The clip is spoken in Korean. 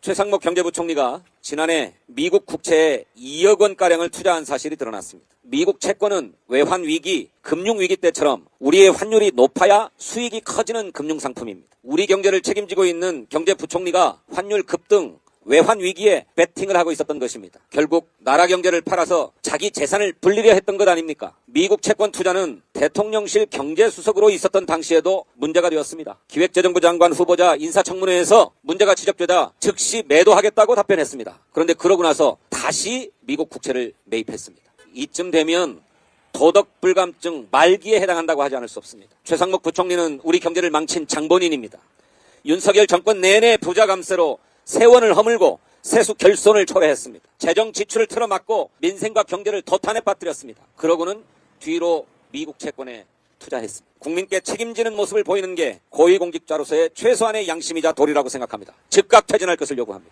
최상목 경제부총리가 지난해 미국 국채에 2억 원가량을 투자한 사실이 드러났습니다. 미국 채권은 외환 위기, 금융 위기 때처럼 우리의 환율이 높아야 수익이 커지는 금융 상품입니다. 우리 경제를 책임지고 있는 경제부총리가 환율 급등, 외환 위기에 베팅을 하고 있었던 것입니다. 결국 나라 경제를 팔아서 자기 재산을 불리려 했던 것 아닙니까? 미국 채권 투자는 대통령실 경제수석으로 있었던 당시에도 문제가 되었습니다. 기획재정부 장관 후보자 인사청문회에서 문제가 지적되다 즉시 매도하겠다고 답변했습니다. 그런데 그러고 나서 다시 미국 국채를 매입했습니다. 이쯤 되면 도덕 불감증 말기에 해당한다고 하지 않을 수 없습니다. 최상목 부총리는 우리 경제를 망친 장본인입니다. 윤석열 정권 내내 부자 감세로 세원을 허물고 세수 결손을 초래했습니다. 재정 지출을 틀어막고 민생과 경제를 도탄에 빠뜨렸습니다. 그러고는 뒤로 미국 채권에 투자했습니다. 국민께 책임지는 모습을 보이는 게 고위공직자로서의 최소한의 양심이자 도리라고 생각합니다. 즉각 퇴진할 것을 요구합니다.